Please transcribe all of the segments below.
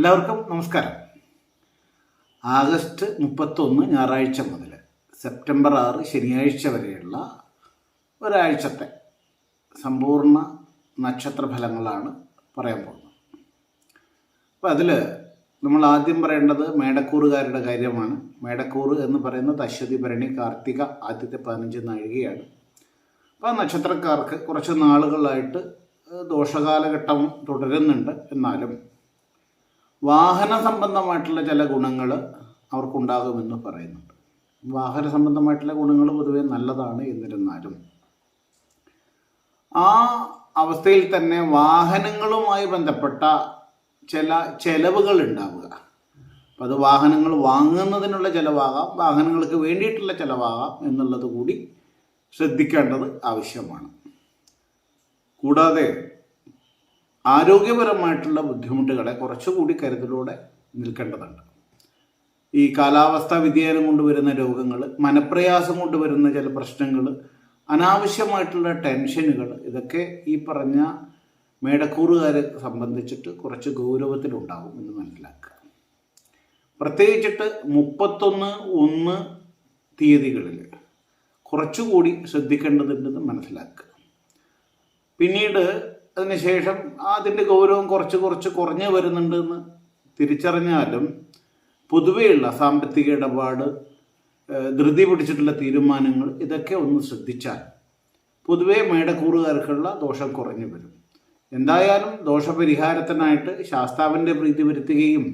എല്ലാവർക്കും നമസ്കാരം. ആഗസ്റ്റ് മുപ്പത്തൊന്ന് ഞായറാഴ്ച മുതൽ സെപ്റ്റംബർ ആറ് ശനിയാഴ്ച വരെയുള്ള ഒരാഴ്ചത്തെ സമ്പൂർണ നക്ഷത്ര ഫലങ്ങളാണ് പറയാൻ പോകുന്നത്. അപ്പോൾ അതിൽ നമ്മൾ ആദ്യം പറയേണ്ടത് മേടക്കൂറുകാരുടെ കാര്യമാണ്. മേടക്കൂറ് എന്ന് പറയുന്നത് അശ്വതി ഭരണി കാർത്തിക ആദ്യത്തെ പതിനഞ്ച് നാഴികയാണ്. അപ്പോൾ നക്ഷത്രക്കാർക്ക് കുറച്ച് നാളുകളായിട്ട് ദോഷകാലഘട്ടം തുടരുന്നുണ്ട് എന്നാലും വാഹന സംബന്ധമായിട്ടുള്ള ചില ഗുണങ്ങൾ അവർക്കുണ്ടാകുമെന്ന് പറയുന്നുണ്ട്. വാഹന സംബന്ധമായിട്ടുള്ള ഗുണങ്ങൾ പൊതുവെ നല്ലതാണ് എന്നിരുന്നാലും ആ അവസ്ഥയിൽ തന്നെ വാഹനങ്ങളുമായി ബന്ധപ്പെട്ട ചില ചെലവുകൾ ഉണ്ടാവുക അപ്പം അത് വാഹനങ്ങൾ വാങ്ങുന്നതിനുള്ള ചിലവാകാം വാഹനങ്ങൾക്ക് വേണ്ടിയിട്ടുള്ള ചിലവാകാം എന്നുള്ളത് കൂടി ശ്രദ്ധിക്കേണ്ടത് ആവശ്യമാണ്. കൂടാതെ ആരോഗ്യപരമായിട്ടുള്ള ബുദ്ധിമുട്ടുകളെ കുറച്ചുകൂടി കരുതലോടെ നിൽക്കേണ്ടതുണ്ട്. ഈ കാലാവസ്ഥാ വ്യതിയാനം കൊണ്ടുവരുന്ന രോഗങ്ങൾ മനപ്രയാസം കൊണ്ടുവരുന്ന ചില പ്രശ്നങ്ങൾ അനാവശ്യമായിട്ടുള്ള ടെൻഷനുകൾ ഇതൊക്കെ ഈ പറഞ്ഞ മേടക്കൂറുകാരെ സംബന്ധിച്ചിട്ട് കുറച്ച് ഗൗരവത്തിലുണ്ടാവും എന്ന് മനസ്സിലാക്കുക. പ്രത്യേകിച്ചിട്ട് മുപ്പത്തൊന്ന് ഒന്ന് തീയതികളിൽ കുറച്ചുകൂടി ശ്രദ്ധിക്കേണ്ടതുണ്ടെന്ന് മനസ്സിലാക്കുക. പിന്നീട് അതിനുശേഷം അതിന്റെ ഗൗരവം കുറച്ച് കുറച്ച് കുറഞ്ഞു വരുന്നുണ്ടെന്ന് തിരിച്ചറിഞ്ഞാലും പൊതുവെയുള്ള സാമ്പത്തിക ഇടപാട് ധൃതി പിടിച്ചിട്ടുള്ള തീരുമാനങ്ങൾ ഇതൊക്കെ ഒന്ന് ശ്രദ്ധിച്ചാൽ പൊതുവെ മേടക്കൂറുകാർക്കുള്ള ദോഷം കുറഞ്ഞു വരും. എന്തായാലും ദോഷപരിഹാരത്തിനായിട്ട് ശാസ്താവിന്റെ പ്രീതി വരുത്തുകയും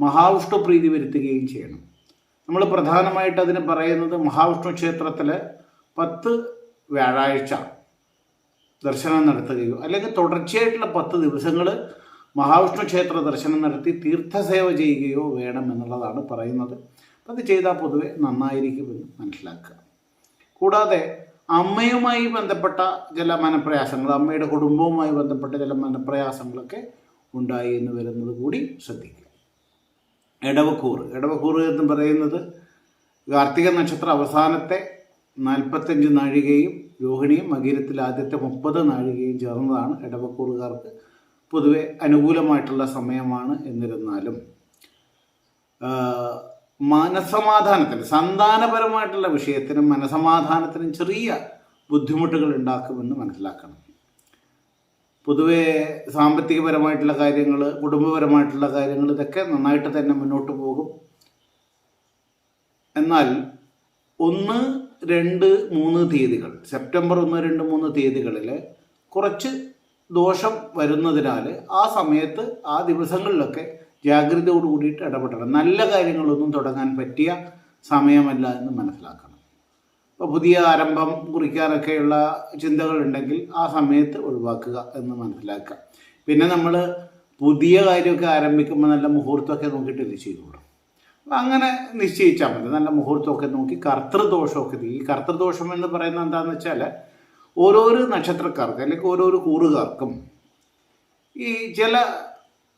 മഹാവിഷ്ണു പ്രീതി വരുത്തുകയും ചെയ്യണം. നമ്മൾ പ്രധാനമായിട്ട് അതിന് പറയുന്നത് മഹാവിഷ്ണു ക്ഷേത്രത്തിലെ പത്ത് വ്യാഴാഴ്ച ദർശനം നടത്തുകയോ അല്ലെങ്കിൽ തുടർച്ചയായിട്ടുള്ള പത്ത് ദിവസങ്ങൾ മഹാവിഷ്ണു ക്ഷേത്ര ദർശനം നടത്തി തീർത്ഥസേവ ചെയ്യുകയോ വേണം എന്നുള്ളതാണ് പറയുന്നത്. അത് ചെയ്താൽ പൊതുവെ നന്നായിരിക്കുമെന്ന് മനസ്സിലാക്കുക. കൂടാതെ അമ്മയുമായി ബന്ധപ്പെട്ട ചില മനപ്രയാസങ്ങൾ അമ്മയുടെ കുടുംബവുമായി ബന്ധപ്പെട്ട ചില മനപ്രയാസങ്ങളൊക്കെ ഉണ്ടായി എന്ന് വരുന്നത് കൂടി ശ്രദ്ധിക്കുക. ഇടവക്കൂറ് ഇടവക്കൂറ് എന്ന് പറയുന്നത് കാർത്തിക നക്ഷത്ര അവസാനത്തെ നാൽപ്പത്തഞ്ച് നാഴികയും രോഹിണിയും മകീരത്തിൽ ആദ്യത്തെ മുപ്പത് നാഴികയും ചേർന്നതാണ് ഇടവക്കൂറുകാർക്ക് പൊതുവെ അനുകൂലമായിട്ടുള്ള സമയമാണ് എന്നിരുന്നാലും. മനസമാധാനത്തിന് സന്താനപരമായിട്ടുള്ള വിഷയത്തിനും മനസമാധാനത്തിനും ചെറിയ ബുദ്ധിമുട്ടുകൾ ഉണ്ടാക്കുമെന്ന് മനസ്സിലാക്കണം. പൊതുവെ സാമ്പത്തികപരമായിട്ടുള്ള കാര്യങ്ങൾ കുടുംബപരമായിട്ടുള്ള കാര്യങ്ങൾ ഇതൊക്കെ നന്നായിട്ട് തന്നെ മുന്നോട്ട് പോകും. എന്നാൽ ഒന്ന് രണ്ട് മൂന്ന് തീയതികൾ. സെപ്റ്റംബർ ഒന്ന് രണ്ട് മൂന്ന് തീയതികളിൽ കുറച്ച് ദോഷം വരുന്നതിനാൽ ആ സമയത്ത് ആ ദിവസങ്ങളിലൊക്കെ ജാഗ്രതയോട് കൂടിയിട്ട് ഇടപെടണം. നല്ല കാര്യങ്ങളൊന്നും തുടങ്ങാൻ പറ്റിയ സമയമല്ല എന്ന് മനസ്സിലാക്കണം. ഇപ്പോൾ പുതിയ ആരംഭം കുറിക്കാനൊക്കെയുള്ള ചിന്തകളുണ്ടെങ്കിൽ ആ സമയത്ത് ഒഴിവാക്കുക എന്ന് മനസ്സിലാക്കുക. പിന്നെ നമ്മൾ പുതിയ കാര്യമൊക്കെ ആരംഭിക്കുമ്പോൾ നല്ല മുഹൂർത്തമൊക്കെ നോക്കിയിട്ട് ഇത് ചെയ്തോളൂ അപ്പം അങ്ങനെ നിശ്ചയിച്ചാൽ മതി. നല്ല മുഹൂർത്തമൊക്കെ നോക്കി കർത്തൃദോഷമൊക്കെ ഈ കർത്തൃദോഷം എന്ന് പറയുന്നത് എന്താണെന്ന് വെച്ചാൽ ഓരോരോ നക്ഷത്രക്കാർക്ക് അല്ലെങ്കിൽ ഓരോരോ കൂറുകാർക്കും ഈ ചില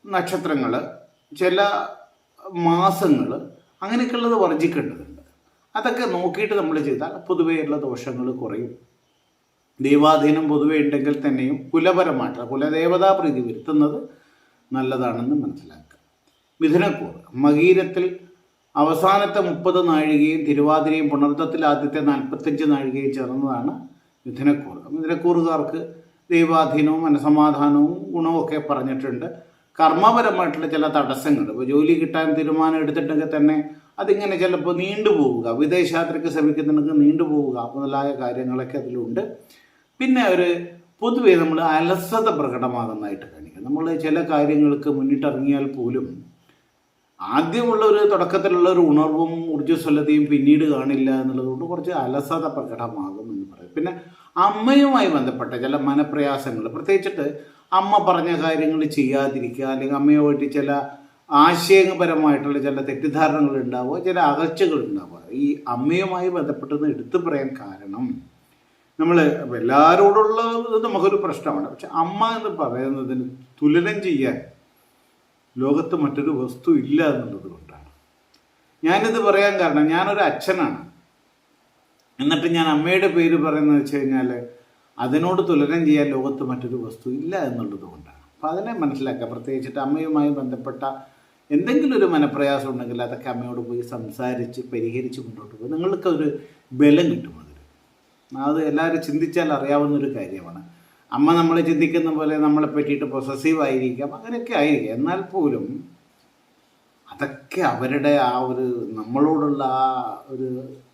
നക്ഷത്രങ്ങൾ ചില മാസങ്ങൾ അങ്ങനെയൊക്കെയുള്ളത് വർജിക്കേണ്ടതുണ്ട്. അതൊക്കെ നോക്കിയിട്ട് നമ്മൾ ചെയ്താൽ പൊതുവെയുള്ള ദോഷങ്ങൾ കുറയും. ദൈവാധീനം പൊതുവേ ഉണ്ടെങ്കിൽ തന്നെയും കുലപരമായിട്ടുള്ള കുലദേവതാ പ്രീതി വരുത്തുന്നത് നല്ലതാണെന്ന് മനസ്സിലാക്കുക. മിഥുനക്കൂർ മകീരത്തിൽ അവസാനത്തെ മുപ്പത് നാഴികയും തിരുവാതിരയും പുണർത്തത്തിൽ ആദ്യത്തെ നാൽപ്പത്തഞ്ച് നാഴികയും ചേർന്നതാണ് മിഥുനക്കൂർ മിഥുനക്കൂറുകാർക്ക് ദൈവാധീനവും മനസമാധാനവും ഗുണവും ഒക്കെ പറഞ്ഞിട്ടുണ്ട്. കർമ്മപരമായിട്ടുള്ള ചില തടസ്സങ്ങൾ. ഇപ്പോൾ ജോലി കിട്ടാൻ തീരുമാനം എടുത്തിട്ടുണ്ടെങ്കിൽ തന്നെ അതിങ്ങനെ ചിലപ്പോൾ നീണ്ടുപോവുക വിദേശയാത്രയ്ക്ക് ശ്രമിക്കുന്നുണ്ടെങ്കിൽ നീണ്ടുപോവുക മുതലായ കാര്യങ്ങളൊക്കെ അതിലുണ്ട്. പിന്നെ ഒരു പൊതുവെ നമ്മൾ അലസത പ്രകടമാകുന്നതായിട്ട് കാണിക്കുക നമ്മൾ ചില കാര്യങ്ങൾക്ക് മുന്നിട്ടിറങ്ങിയാൽ പോലും ആദ്യമുള്ള ഒരു തുടക്കത്തിലുള്ള ഒരു ഉണർവും ഊർജസ്വലതയും പിന്നീട് കാണില്ല എന്നുള്ളതുകൊണ്ട് കുറച്ച് അലസത പ്രകടമാകും എന്ന് പറയും. പിന്നെ അമ്മയുമായി ബന്ധപ്പെട്ട ചില മനപ്രയാസങ്ങൾ. പ്രത്യേകിച്ചിട്ട് അമ്മ പറഞ്ഞ കാര്യങ്ങൾ ചെയ്യാതിരിക്കുക അല്ലെങ്കിൽ അമ്മയുമായിട്ട് ചില ആശയപരമായിട്ടുള്ള ചില തെറ്റിദ്ധാരണകൾ ഉണ്ടാവുക ചില അകച്ചകൾ ഉണ്ടാവുക. ഈ അമ്മയുമായി ബന്ധപ്പെട്ടെന്ന് എടുത്തു പറയാൻ കാരണം നമ്മൾ എല്ലാവരോടുള്ള നമുക്കൊരു പ്രശ്നമാണ്. പക്ഷെ അമ്മ എന്ന് പറയുന്നതിന് തുലനം ചെയ്യാൻ ലോകത്ത് മറ്റൊരു വസ്തു ഇല്ല എന്നുള്ളത് കൊണ്ടാണ്. ഞാനിത് പറയാൻ കാരണം ഞാനൊരു അച്ഛനാണ്. എന്നിട്ട് ഞാൻ അമ്മയുടെ പേര് പറയുന്നത് വെച്ച് കഴിഞ്ഞാൽ അതിനോട് തുലനം ചെയ്യാൻ ലോകത്ത് മറ്റൊരു വസ്തു ഇല്ല എന്നുള്ളത് കൊണ്ടാണ്. അപ്പം അതിനെ മനസ്സിലാക്കുക പ്രത്യേകിച്ചിട്ട് അമ്മയുമായി ബന്ധപ്പെട്ട എന്തെങ്കിലും ഒരു മനപ്രയാസം ഉണ്ടെങ്കിൽ അതൊക്കെ അമ്മയോട് പോയി സംസാരിച്ച് പരിഹരിച്ച് മുന്നോട്ട് പോകും നിങ്ങൾക്ക് ഒരു ബലം കിട്ടും അതിൽ അത് എല്ലാവരും ചിന്തിച്ചാൽ അറിയാവുന്ന ഒരു കാര്യമാണ്. അമ്മ നമ്മളെ ചിന്തിക്കുന്ന പോലെ നമ്മളെ പറ്റിയിട്ട് പൊസസീവ് ആയിരിക്കാം അങ്ങനെയൊക്കെ ആയിരിക്കാം. എന്നാൽ പോലും അതൊക്കെ അവരുടെ ആ ഒരു നമ്മളോടുള്ള ആ ഒരു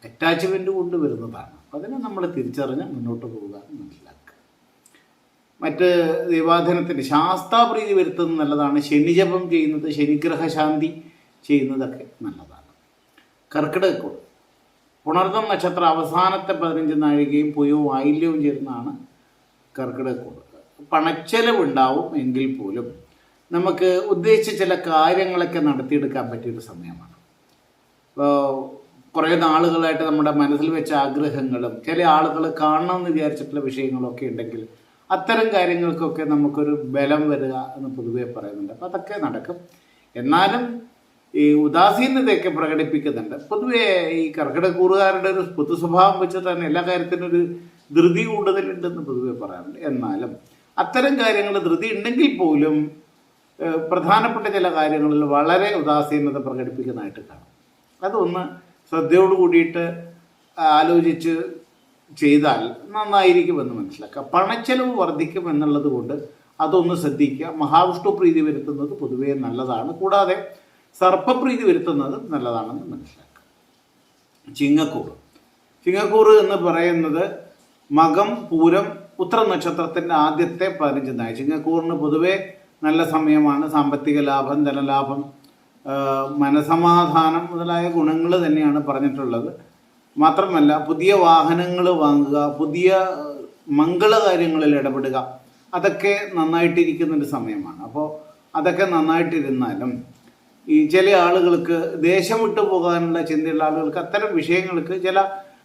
അറ്റാച്ച്മെന്റ് കൊണ്ടുവരുന്നതാണ് അപ്പം അതിനെ നമ്മൾ തിരിച്ചറിഞ്ഞ് മുന്നോട്ട് പോവുക മനസ്സിലാക്കുക മറ്റ് ദൈവാധീനത്തിന് ശാസ്താപ്രീതി വരുത്തുന്നത് നല്ലതാണ്. ശനിജപം ചെയ്യുന്നത് ശനിഗ്രഹ ശാന്തി ചെയ്യുന്നതൊക്കെ നല്ലതാണ്. കർക്കിടകക്കോട്. പുണർതം നക്ഷത്ര അവസാനത്തെ പതിനഞ്ച് നാഴികയും പുയവും ആയില്യവും ചേരുന്നതാണ് കർക്കിടകക്കോട് പണച്ചെലവുണ്ടാവും എങ്കിൽ പോലും നമുക്ക് ഉദ്ദേശിച്ച ചില കാര്യങ്ങളൊക്കെ നടത്തിയെടുക്കാൻ പറ്റിയൊരു സമയമാണ്. ഇപ്പോൾ കുറേ നാളുകളായിട്ട് നമ്മുടെ മനസ്സിൽ വെച്ച ആഗ്രഹങ്ങളും ചില ആളുകൾ കാണണം എന്ന് വിചാരിച്ചിട്ടുള്ള വിഷയങ്ങളൊക്കെ ഉണ്ടെങ്കിൽ അത്തരം കാര്യങ്ങൾക്കൊക്കെ നമുക്കൊരു ബലം വരിക എന്ന് പൊതുവേ പറയുന്നുണ്ട്. അപ്പം അതൊക്കെ നടക്കും. എന്നാലും ഈ ഉദാസീനതയൊക്കെ പ്രകടിപ്പിക്കുന്നുണ്ട്. പൊതുവേ ഈ കർക്കിടക കൂറുകാരുടെ ഒരു പൊതു സ്വഭാവം വെച്ച് തന്നെ എല്ലാ കാര്യത്തിനും ഒരു ധൃതി കൂടുതലുണ്ടെന്ന് പൊതുവെ പറയാറുണ്ട്. എന്നാലും അത്തരം കാര്യങ്ങൾ ധൃതി ഉണ്ടെങ്കിൽ പോലും പ്രധാനപ്പെട്ട ചില കാര്യങ്ങളിൽ വളരെ ഉദാസീനത പ്രകടിപ്പിക്കുന്നതായിട്ട് കാണാം. അതൊന്ന് ശ്രദ്ധയോട് കൂടിയിട്ട് ആലോചിച്ച് ചെയ്താൽ നന്നായിരിക്കുമെന്ന് മനസ്സിലാക്കുക. പണച്ചെലവ് വർദ്ധിക്കും എന്നുള്ളത് കൊണ്ട് അതൊന്ന് ശ്രദ്ധിക്കുക. മഹാവിഷ്ണു പ്രീതി വരുത്തുന്നത് പൊതുവേ നല്ലതാണ്. കൂടാതെ സർപ്പപ്രീതി വരുത്തുന്നത് നല്ലതാണെന്ന് മനസ്സിലാക്കുക. ചിങ്ങക്കൂറ് ചിങ്ങക്കൂറ് എന്ന് പറയുന്നത് മകം പൂരം ഉത്തര നക്ഷത്രത്തിന്റെ ആദ്യത്തെ പതിനഞ്ച് നായ ചിങ്ങക്കൂറിന് പൊതുവേ നല്ല സമയമാണ്. സാമ്പത്തിക ലാഭം ധനലാഭം മനസമാധാനം മുതലായ ഗുണങ്ങൾ തന്നെയാണ് പറഞ്ഞിട്ടുള്ളത്. മാത്രമല്ല പുതിയ വാഹനങ്ങൾ വാങ്ങുക പുതിയ മംഗളകാര്യങ്ങളിൽ ഇടപെടുക അതൊക്കെ നന്നായിട്ടിരിക്കുന്ന ഒരു സമയമാണ്. അപ്പോൾ അതൊക്കെ നന്നായിട്ടിരുന്നാലും ഈ ചില ആളുകൾക്ക് ദേശം വിട്ടു പോകാനുള്ള ചിന്തയുള്ള ആളുകൾക്ക് അത്തരം വിഷയങ്ങൾക്ക് ചില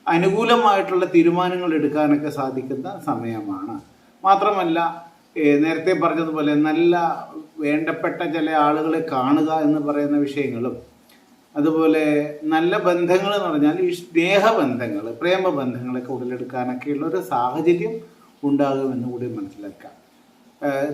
അനുകൂലമായിട്ടുള്ള തീരുമാനങ്ങൾ എടുക്കാനൊക്കെ സാധിക്കുന്ന സമയമാണ്. മാത്രമല്ല നേരത്തെ പറഞ്ഞതുപോലെ നല്ല വേണ്ടപ്പെട്ട ചില ആളുകളെ കാണുക എന്ന് പറയുന്ന വിഷയങ്ങളും അതുപോലെ നല്ല ബന്ധങ്ങൾ എന്ന് പറഞ്ഞാൽ ഈ സ്നേഹബന്ധങ്ങൾ പ്രേമബന്ധങ്ങളൊക്കെ ഉടലെടുക്കാനൊക്കെയുള്ള ഒരു സാഹചര്യം ഉണ്ടാകുമെന്ന് കൂടി മനസ്സിലാക്കാം.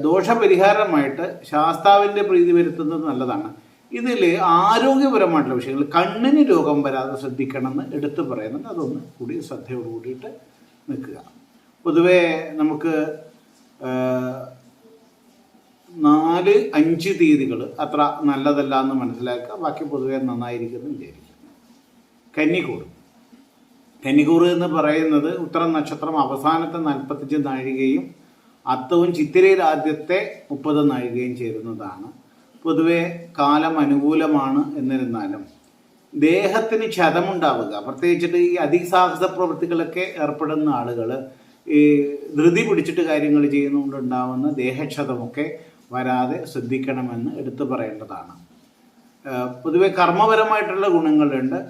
ദോഷപരിഹാരമായിട്ട് ശാസ്താവിന്റെ പ്രീതി വരുത്തുന്നത് നല്ലതാണ്. ഇതിൽ ആരോഗ്യപരമായിട്ടുള്ള വിഷയങ്ങൾ കണ്ണിന് രോഗം വരാതെ ശ്രദ്ധിക്കണമെന്ന് എടുത്തു പറയുന്നുണ്ട് അതൊന്ന് കൂടി ശ്രദ്ധയോട് കൂടിയിട്ട് നിൽക്കുക. പൊതുവേ നമുക്ക് നാല് അഞ്ച് തീയതികൾ അത്ര നല്ലതല്ല എന്ന് മനസ്സിലാക്കുക. ബാക്കി പൊതുവേ നന്നായിരിക്കുന്നു വിചാരിക്കും കന്നിക്കൂർ കന്നിക്കൂർ എന്ന് പറയുന്നത് ഉത്തര നക്ഷത്രം അവസാനത്തെ നാൽപ്പത്തഞ്ച് നാഴികയും അത്തവും ചിത്തിരയിൽ ആദ്യത്തെ മുപ്പത് നാഴികയും ചേരുന്നതാണ്. പൊതുവെ കാലം അനുകൂലമാണ് എന്നിരുന്നാലും ദേഹത്തിന് ക്ഷതമുണ്ടാവുക. പ്രത്യേകിച്ചിട്ട് ഈ അതിസാഹസ പ്രവൃത്തികളൊക്കെ ഏർപ്പെടുന്ന ആളുകൾ ഈ ധൃതി പിടിച്ചിട്ട് കാര്യങ്ങൾ ചെയ്യുന്നതുകൊണ്ടുണ്ടാവുന്ന ദേഹക്ഷതമൊക്കെ വരാതെ ശ്രദ്ധിക്കണമെന്ന് എടുത്തു പറയേണ്ടതാണ്. പൊതുവെ കർമ്മപരമായിട്ടുള്ള ഗുണങ്ങളുണ്ട്.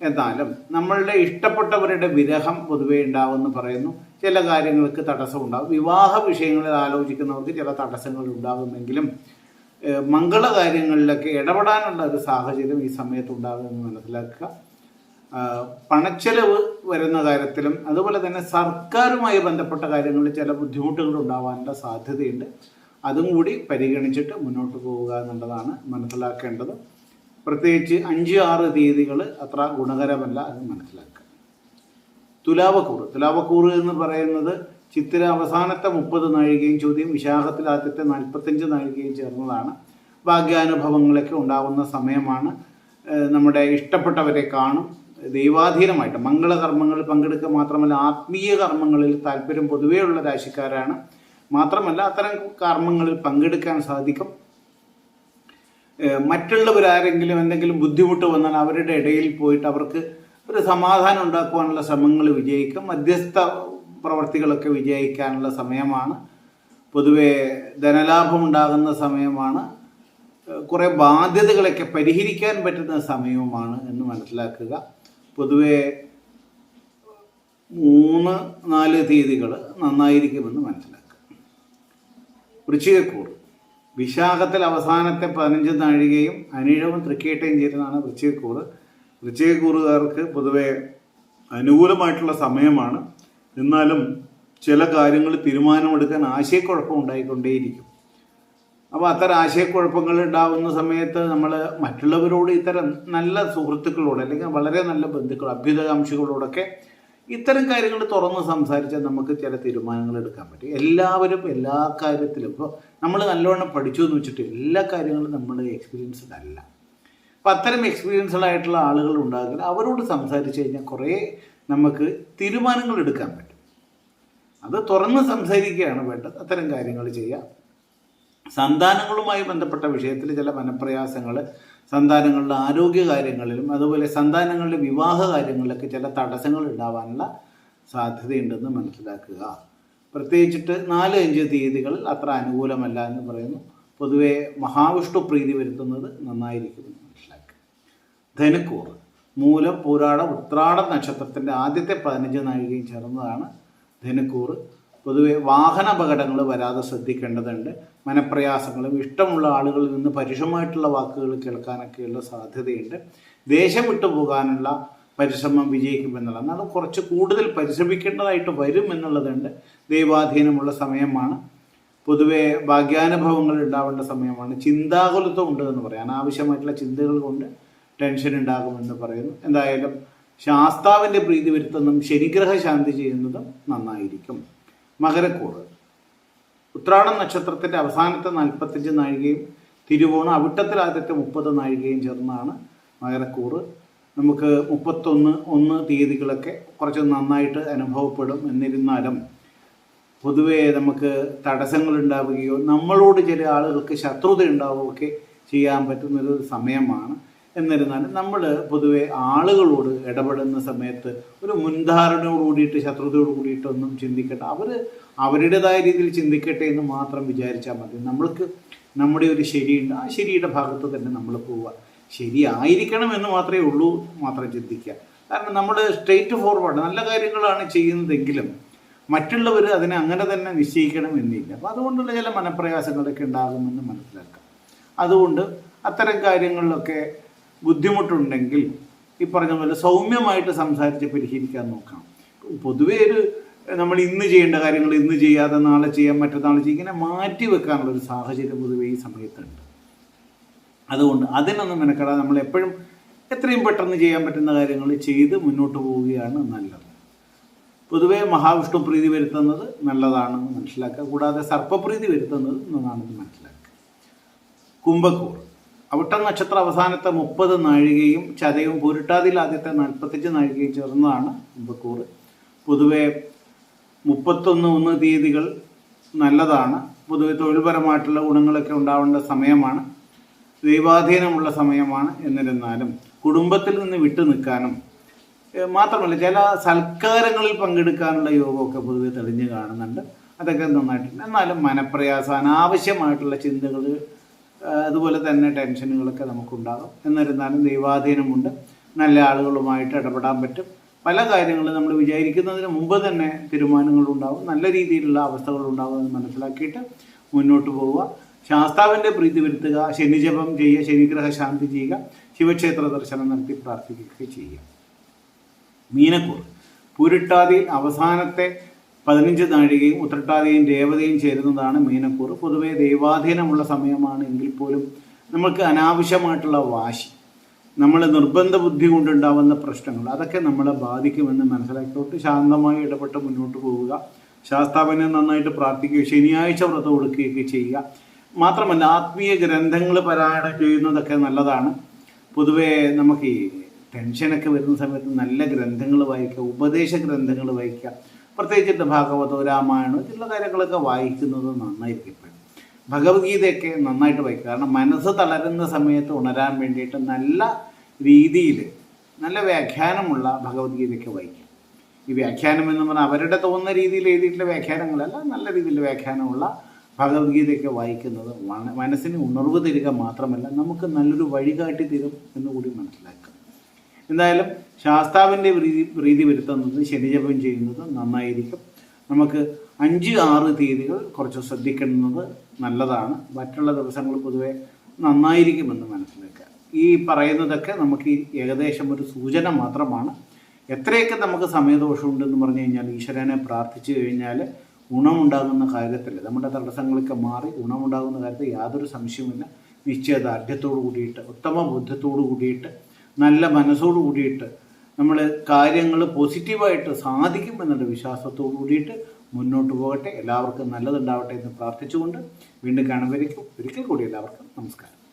എന്നാലും നമ്മളുടെ ഇഷ്ടപ്പെട്ടവരുടെ വിരഹം പൊതുവെ ഉണ്ടാവുമെന്ന് പറയുന്നു. ചില കാര്യങ്ങൾക്ക് തടസ്സമുണ്ടാകും വിവാഹ വിഷയങ്ങളിൽ ആലോചിക്കുന്നവർക്ക് ചില തടസ്സങ്ങൾ ഉണ്ടാകുമെങ്കിലും ഏഹ് മംഗള കാര്യങ്ങളിലൊക്കെ ഇടപെടാനുള്ള ഒരു സാഹചര്യം ഈ സമയത്ത് ഉണ്ടാകുമെന്ന് മനസ്സിലാക്കുക. പണച്ചെലവ് വരുന്ന കാര്യത്തിലും അതുപോലെ തന്നെ സർക്കാരുമായി ബന്ധപ്പെട്ട കാര്യങ്ങളിൽ ചില ബുദ്ധിമുട്ടുകൾ ഉണ്ടാവാനുള്ള സാധ്യതയുണ്ട്. അതും കൂടി പരിഗണിച്ചിട്ട് മുന്നോട്ട് പോവുക എന്നുള്ളതാണ് മനസ്സിലാക്കേണ്ടത്. പ്രത്യേകിച്ച് അഞ്ച് ആറ് തീയതികൾ അത്ര ഗുണകരമല്ല എന്ന് മനസ്സിലാക്കുക. തുലാവക്കൂറ്. തുലാവക്കൂറ് എന്ന് പറയുന്നത് ചിത്തിര അവസാനത്തെ മുപ്പത് നാഴികയും ചോദ്യം വിശാഖത്തിൽ ആദ്യത്തെ നാൽപ്പത്തഞ്ച് നാഴികയും ചേർന്നതാണ്. ഭാഗ്യാനുഭവങ്ങളൊക്കെ ഉണ്ടാകുന്ന സമയമാണ്. നമ്മുടെ ഇഷ്ടപ്പെട്ടവരെ കാണും. ദൈവാധീനമായിട്ട് മംഗളകർമ്മങ്ങളിൽ പങ്കെടുക്കുക മാത്രമല്ല ആത്മീയ കർമ്മങ്ങളിൽ താല്പര്യം പൊതുവെയുള്ള രാശിക്കാരാണ്. മാത്രമല്ല അത്തരം കർമ്മങ്ങളിൽ പങ്കെടുക്കാൻ സാധിക്കും. മറ്റുള്ളവരാരെങ്കിലും എന്തെങ്കിലും ബുദ്ധിമുട്ട് വന്നാൽ അവരുടെ ഇടയിൽ പോയിട്ട് അവർക്ക് ഒരു സമാധാനം ഉണ്ടാക്കുവാനുള്ള ശ്രമങ്ങൾ വിജയിക്കും. മധ്യസ്ഥ പ്രവർത്തികളൊക്കെ വിജയിക്കാനുള്ള സമയമാണ്. പൊതുവെ ധനലാഭം ഉണ്ടാകുന്ന സമയമാണ്. കുറേ ബാധ്യതകളൊക്കെ പരിഹരിക്കാൻ പറ്റുന്ന സമയവുമാണ് എന്ന് മനസ്സിലാക്കുക. പൊതുവെ മൂന്ന് നാല് തീയതികൾ നന്നായിരിക്കുമെന്ന് മനസ്സിലാക്കുക. വൃശ്ചികക്കൂർ വിശാഖത്തിൽ അവസാനത്തെ പതിനഞ്ച് നാഴികയും അനിഴവും തൃക്കേട്ടയും ചേരുന്നതാണ് വൃശ്ചികക്കൂർ വൃശ്ചികക്കൂറുകാർക്ക് പൊതുവെ അനുകൂലമായിട്ടുള്ള സമയമാണ്. എന്നാലും ചില കാര്യങ്ങൾ തീരുമാനമെടുക്കാൻ ആശയക്കുഴപ്പം ഉണ്ടായിക്കൊണ്ടേയിരിക്കും. അപ്പോൾ അത്തരം ആശയക്കുഴപ്പങ്ങൾ ഉണ്ടാകുന്ന സമയത്ത് നമ്മൾ മറ്റുള്ളവരോട് ഇത്തരം നല്ല സുഹൃത്തുക്കളോട് അല്ലെങ്കിൽ വളരെ നല്ല ബന്ധുക്കൾ അഭ്യുതകാംക്ഷികളോടൊക്കെ ഇത്തരം കാര്യങ്ങൾ തുറന്ന് സംസാരിച്ചാൽ നമുക്ക് ചില തീരുമാനങ്ങൾ എടുക്കാൻ പറ്റും. എല്ലാവരും എല്ലാ കാര്യത്തിലും ഇപ്പോൾ നമ്മൾ നല്ലവണ്ണം പഠിച്ചു എന്ന് വെച്ചിട്ട് എല്ലാ കാര്യങ്ങളും നമ്മൾ എക്സ്പീരിയൻസ്ഡ് അല്ല. അപ്പം അത്തരം എക്സ്പീരിയൻസ്ഡ് ആയിട്ടുള്ള ആളുകൾ ഉണ്ടാകില്ല അവരോട് സംസാരിച്ച് കഴിഞ്ഞാൽ കുറേ നമുക്ക് തീരുമാനങ്ങൾ എടുക്കാൻ പറ്റും. അത് തുറന്ന് സംസാരിക്കുകയാണ് വേണ്ടത്. അത്തരം കാര്യങ്ങൾ ചെയ്യുക സന്താനങ്ങളുമായി ബന്ധപ്പെട്ട വിഷയത്തിൽ ചില മനപ്രയാസങ്ങൾ സന്താനങ്ങളുടെ ആരോഗ്യ കാര്യങ്ങളിലും അതുപോലെ സന്താനങ്ങളുടെ വിവാഹ കാര്യങ്ങളിലൊക്കെ ചില തടസ്സങ്ങൾ ഉണ്ടാവാനുള്ള സാധ്യതയുണ്ടെന്ന് മനസ്സിലാക്കുക. പ്രത്യേകിച്ചിട്ട് നാല് അഞ്ച് തീയതികളിൽ അത്ര അനുകൂലമല്ല എന്ന് പറയുന്നു. പൊതുവെ മഹാവിഷ്ണു പ്രീതി വരുത്തുന്നത് നന്നായിരിക്കുമെന്ന് മനസ്സിലാക്കുക. ധനുക്കൂർ മൂലം പൂരാട ഉത്രാട നക്ഷത്രത്തിന്റെ ആദ്യത്തെ പതിനഞ്ച് നാഴികയും ചേർന്നതാണ്. ധനുക്കൂർ പൊതുവെ വാഹന അപകടങ്ങൾ വരാതെ ശ്രദ്ധിക്കേണ്ടതുണ്ട്. മനപ്രയാസങ്ങളും ഇഷ്ടമുള്ള ആളുകളിൽ നിന്ന് പരുഷമായിട്ടുള്ള വാക്കുകൾ കേൾക്കാനൊക്കെയുള്ള സാധ്യതയുണ്ട്. ദേഷ്യം വിട്ടു പോകാനുള്ള പരിശ്രമം വിജയിക്കുമെന്നുള്ള എന്നാൽ കുറച്ച് കൂടുതൽ പരിശ്രമിക്കേണ്ടതായിട്ട് വരും എന്നുള്ളതുണ്ട്. ദൈവാധീനമുള്ള സമയമാണ്. പൊതുവെ ഭാഗ്യാനുഭവങ്ങൾ ഉണ്ടാവേണ്ട സമയമാണ്. ചിന്താകുലത്വം ഉണ്ട് എന്ന് പറയാം. അനാവശ്യമായിട്ടുള്ള ചിന്തകൾ കൊണ്ട് ടെൻഷൻ ഉണ്ടാകുമെന്ന് പറയുന്നു. എന്തായാലും ശാസ്താവിന്റെ പ്രീതി വരുത്തുന്നതും ശനിഗ്രഹ ശാന്തി ചെയ്യുന്നതും നന്നായിരിക്കും. മകരക്കൂറ്. ഉത്രാടം നക്ഷത്രത്തിന്റെ അവസാനത്തെ നാൽപ്പത്തഞ്ച് നാഴികയും തിരുവോണം അവിട്ടത്തിൽ ആദ്യത്തെ മുപ്പത് നാഴികയും ചേർന്നാണ് മകരക്കൂറ്. നമുക്ക് മുപ്പത്തൊന്ന് ഒന്ന് തീയതികളൊക്കെ കുറച്ച് നന്നായിട്ട് അനുഭവപ്പെടും എന്നിരുന്നാലും പൊതുവേ നമുക്ക് തടസ്സങ്ങൾ ഉണ്ടാവുകയോ നമ്മളോട് ചില ആളുകൾക്ക് ശത്രുത ഉണ്ടാവുകയൊക്കെ ചെയ്യാൻ പറ്റുന്നൊരു സമയമാണ്. എന്നിരുന്നാലും നമ്മൾ പൊതുവെ ആളുകളോട് ഇടപെടുന്ന സമയത്ത് ഒരു മുൻധാരണയോട് കൂടിയിട്ട് ശത്രുതയോട് കൂടിയിട്ടൊന്നും ചിന്തിക്കട്ടെ അവർ അവരുടേതായ രീതിയിൽ ചിന്തിക്കട്ടെ എന്ന് മാത്രം വിചാരിച്ചാൽ മതി. നമ്മൾക്ക് നമ്മുടെ ഒരു ശരിയുണ്ട്. ആ ശരിയുടെ ഭാഗത്ത് തന്നെ നമ്മൾ പോവുക. ശരിയായിരിക്കണം എന്ന് മാത്രമേ ഉള്ളൂ മാത്രം ചിന്തിക്കുക. കാരണം നമ്മൾ സ്ട്രെയിറ്റ് ഫോർവേഡ് നല്ല കാര്യങ്ങളാണ് ചെയ്യുന്നതെങ്കിലും മറ്റുള്ളവർ അതിനെ അങ്ങനെ തന്നെ നിശ്ചയിക്കണം എന്നില്ല. അപ്പോൾ അതുകൊണ്ടുള്ള ചില മനപ്രയാസങ്ങളൊക്കെ ഉണ്ടാകുമെന്ന് മനസ്സിലാക്കാം. അതുകൊണ്ട് അത്തരം കാര്യങ്ങളിലൊക്കെ ബുദ്ധിമുട്ടുണ്ടെങ്കിൽ ഈ പറഞ്ഞ പോലെ സൗമ്യമായിട്ട് സംസാരിച്ച് പരിഹരിക്കാൻ നോക്കാം പൊതുവേ ഒരു നമ്മൾ ഇന്ന് ചെയ്യേണ്ട കാര്യങ്ങൾ ഇന്ന് ചെയ്യാതെ നാളെ ചെയ്യാൻ മറ്റന്നാൾ ചെയ്യും ഇങ്ങനെ മാറ്റി വെക്കാനുള്ള ഒരു സാഹചര്യം പൊതുവേ ഈ സമയത്തുണ്ട്. അതുകൊണ്ട് അതിനൊന്നും മെനക്കെടാതെ നമ്മൾ എപ്പോഴും എത്രയും പെട്ടെന്ന് ചെയ്യാൻ പറ്റുന്ന കാര്യങ്ങൾ ചെയ്ത് മുന്നോട്ട് പോവുകയാണ് നല്ലത്. പൊതുവേ മഹാവിഷ്ണു പ്രീതി വരുത്തുന്നത് നല്ലതാണെന്ന് മനസ്സിലാക്കുക. കൂടാതെ സർപ്പപ്രീതി വരുത്തുന്നത് നന്നാണെന്ന് മനസ്സിലാക്കുക. കുംഭക്കൂർ. അവിട്ടം നക്ഷത്ര അവസാനത്തെ മുപ്പത് നാഴികയും ചതയും പൊരുട്ടാതിൽ ആദ്യത്തെ നാൽപ്പത്തഞ്ച് നാഴികയും ചേർന്നതാണ് കുംഭക്കൂർ പൊതുവെ മുപ്പത്തൊന്ന് ഒന്ന് തീയതികൾ നല്ലതാണ്. പൊതുവെ തൊഴിൽപരമായിട്ടുള്ള ഗുണങ്ങളൊക്കെ ഉണ്ടാവേണ്ട സമയമാണ്. ദൈവാധീനമുള്ള സമയമാണ് എന്നിരുന്നാലും കുടുംബത്തിൽ നിന്ന് വിട്ടു നിൽക്കാനും മാത്രമല്ല ചില സൽക്കാരങ്ങളിൽ പങ്കെടുക്കാനുള്ള യോഗമൊക്കെ പൊതുവെ തെളിഞ്ഞു കാണുന്നുണ്ട്. അതൊക്കെ നന്നായിട്ടുണ്ട്. എന്നാലും മനപ്രയാസം അനാവശ്യമായിട്ടുള്ള ചിന്തകൾ അതുപോലെ തന്നെ ടെൻഷനുകളൊക്കെ നമുക്കുണ്ടാകും. എന്നിരുന്നാലും ദൈവാധീനമുണ്ട്. നല്ല ആളുകളുമായിട്ട് ഇടപെടാൻ പറ്റും. പല കാര്യങ്ങളും നമ്മൾ വിചാരിക്കുന്നതിന് മുമ്പ് തന്നെ തീരുമാനങ്ങളുണ്ടാവും. നല്ല രീതിയിലുള്ള അവസ്ഥകളുണ്ടാവും എന്ന് മനസ്സിലാക്കിയിട്ട് മുന്നോട്ട് പോവുക. ശാസ്താവിന്റെ പ്രീതി വരുത്തുക. ശനിജപം ചെയ്യുക. ശനിഗ്രഹ ശാന്തി ചെയ്യുക. ശിവക്ഷേത്ര ദർശനം നടത്തി പ്രാർത്ഥിക്കുകയൊക്കെ ചെയ്യുക. മീനക്കൂർ. പൂരിട്ടാതിയിൽ അവസാനത്തെ പതിനഞ്ച് നാഴികയും ഉത്രട്ടാതിയും രേവതയും ചേരുന്നതാണ് മീനക്കൂർ. പൊതുവേ ദൈവാധീനമുള്ള സമയമാണ് എങ്കിൽ പോലും നമുക്ക് അനാവശ്യമായിട്ടുള്ള വാശി നമ്മൾ നിർബന്ധ ബുദ്ധി കൊണ്ടുണ്ടാവുന്ന പ്രശ്നങ്ങൾ അതൊക്കെ നമ്മളെ ബാധിക്കുമെന്ന് മനസ്സിലാക്കിയിട്ട് ശാന്തമായി ഇടപെട്ട് മുന്നോട്ട് പോവുക. ശാസ്താവിനെ നന്നായിട്ട് പ്രാർത്ഥിക്കുക ശനിയാഴ്ച വ്രതം കൊടുക്കുകയൊക്കെ ചെയ്യുക. മാത്രമല്ല ആത്മീയ ഗ്രന്ഥങ്ങൾ പാരായണം ചെയ്യുന്നതൊക്കെ നല്ലതാണ്. പൊതുവേ നമുക്ക് ടെൻഷനൊക്കെ വരുന്ന സമയത്ത് നല്ല ഗ്രന്ഥങ്ങൾ വായിക്കുക ഉപദേശ ഗ്രന്ഥങ്ങൾ വായിക്കുക. പ്രത്യേകിച്ചിട്ട് ഭാഗവതോ രാമായണോ ഇതുള്ള കാര്യങ്ങളൊക്കെ വായിക്കുന്നത് നന്നായിരിക്കും. ഭഗവത്ഗീതയൊക്കെ നന്നായിട്ട് വായിക്കുക കാരണം മനസ്സ് തളരുന്ന സമയത്ത് ഉണരാൻ വേണ്ടിയിട്ട് നല്ല രീതിയിൽ നല്ല വ്യാഖ്യാനമുള്ള ഭഗവത്ഗീതയൊക്കെ വായിക്കുക ഈ വ്യാഖ്യാനം എന്ന് പറഞ്ഞാൽ അവരുടെ തോന്നുന്ന രീതിയിൽ എഴുതിയിട്ടുള്ള വ്യാഖ്യാനങ്ങളല്ല നല്ല രീതിയിൽ വ്യാഖ്യാനമുള്ള ഭഗവത്ഗീതയൊക്കെ വായിക്കുന്നത് മന- മനസ്സിന് ഉണർവ് തരിക മാത്രമല്ല നമുക്ക് നല്ലൊരു വഴികാട്ടി തരും എന്നുകൂടി മനസ്സിലാക്കുക എന്തായാലും ശാസ്താവിന്റെ പ്രീതി പ്രീതി വരുത്തുന്നത് ശനിജപം ചെയ്യുന്നത് നന്നായിരിക്കും. നമുക്ക് അഞ്ച് ആറ് തീയതികൾ കുറച്ച് ശ്രദ്ധിക്കുന്നത് നല്ലതാണ്. മറ്റുള്ള ദിവസങ്ങൾ പൊതുവെ നന്നായിരിക്കുമെന്ന് മനസ്സിലാക്കുക. ഈ പറയുന്നതൊക്കെ നമുക്ക് ഏകദേശം ഒരു സൂചന മാത്രമാണ്. എത്രയൊക്കെ നമുക്ക് സമയദോഷമുണ്ടെന്ന് പറഞ്ഞു കഴിഞ്ഞാൽ ഈശ്വരനെ പ്രാർത്ഥിച്ചു കഴിഞ്ഞാൽ ഗുണമുണ്ടാകുന്ന കാര്യത്തിൽ നമ്മുടെ തടസ്സങ്ങളൊക്കെ മാറി ഗുണമുണ്ടാകുന്ന കാര്യത്തിൽ യാതൊരു സംശയവുമില്ല. നിശ്ചയദാർഢ്യത്തോടു കൂടിയിട്ട് ഉത്തമ ബുദ്ധത്തോടു കൂടിയിട്ട് നല്ല മനസ്സോടു കൂടിയിട്ട് നമ്മൾ കാര്യങ്ങൾ പോസിറ്റീവായിട്ട് സാധിക്കും എന്നുള്ള വിശ്വാസത്തോടു കൂടിയിട്ട് മുന്നോട്ട് പോകട്ടെ. എല്ലാവർക്കും നല്ലതുണ്ടാവട്ടെ എന്ന് പ്രാർത്ഥിച്ചുകൊണ്ട് വീണ്ടും കാണുമ്പോഴേക്കും ഒരിക്കൽ കൂടി എല്ലാവർക്കും നമസ്കാരം.